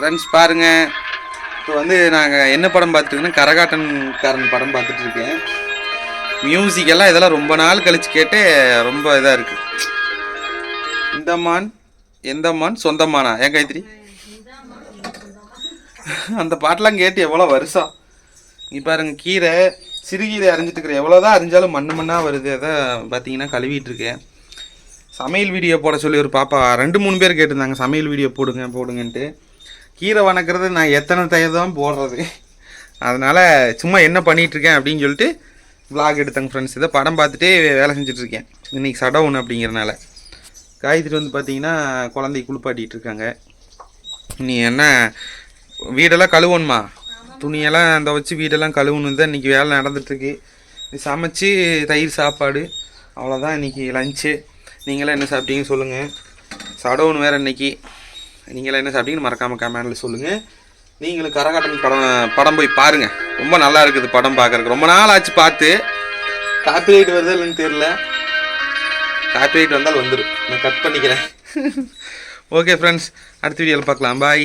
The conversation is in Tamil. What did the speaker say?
ஃப்ரெண்ட்ஸ் பாருங்கள் இப்போ வந்து நாங்கள் என்ன படம் பார்த்துட்டுருக்கோன்னா கரகாட்டன்காரன் படம் பார்த்துட்டு இருக்கேன். மியூசிக் எல்லாம் இதெல்லாம் ரொம்ப நாள் கழித்து கேட்டு ரொம்ப இதாக இருக்குது இந்த மான் எந்த மான் சொந்தமானா ஏன் கைத்திரி அந்த பாட்டெலாம் கேட்டு எவ்வளோ வருஷம்? நீ பாருங்க கீரை சிறுகீரை அரிஞ்சிட்டு இருக்கிறேன் எவ்வளோதான் அரிஞ்சாலும் மண்ணு மண்ணாக வருது. அதை பார்த்தீங்கன்னா கழுவிட்டுருக்கேன் சமையல் வீடியோ போட சொல்லி ஒரு பாப்பா ரெண்டு மூணு பேர் கேட்டிருந்தாங்க சமையல் வீடியோ போடுங்க போடுங்கன்ட்டு. கீரை வணக்கிறது நான் எத்தனை தயவு தான் போடுறது. அதனால் சும்மா என்ன பண்ணிட்டு இருக்கேன் அப்படின்னு சொல்லிட்டு vlog எடுத்தேங்க ஃப்ரெண்ட்ஸ் இதை படம் பார்த்துட்டே வேலை செஞ்சுட்டு இருக்கேன். இன்னைக்கு சடவுன் அப்படிங்கிறனால. காயத்ரி வந்து பார்த்தீங்கன்னா குழந்தை குளிப்பாட்டிட்டு இருக்காங்க. நீ என்ன வீடெல்லாம் கழுவணுமா? துணியெல்லாம் அந்த வச்சு வீடெல்லாம் கழுவணும் தான் இன்றைக்கி வேலை நடந்துட்டுருக்கு இது சமைச்சு தயிர் சாப்பாடு. அவ்வளோதான் இன்றைக்கி லஞ்சு நீங்களாம் என்ன சாப்பிட்டீங்கன்னு சொல்லுங்கள் சடவுன் வேறு இன்னைக்கு. நீங்களாம் என்ன சாப்பிட்டீங்கன்னு மறக்காமல் கமெண்டில் சொல்லுங்கள் நீங்களும் கரகாட்டன் படம் படம் போய் பாருங்கள் ரொம்ப நல்லா இருக்குது படம் பார்க்குறதுக்கு. ரொம்ப நாள் ஆச்சு பார்த்து. காப்பிரைட் வருதா இல்லைன்னு தெரில காப்பிரைட் வந்தால் வந்துடும் நான் கட் பண்ணிக்கிறேன். ஓகே ஃப்ரெண்ட்ஸ் அடுத்த வீடியோவில் பார்க்கலாம். பாய்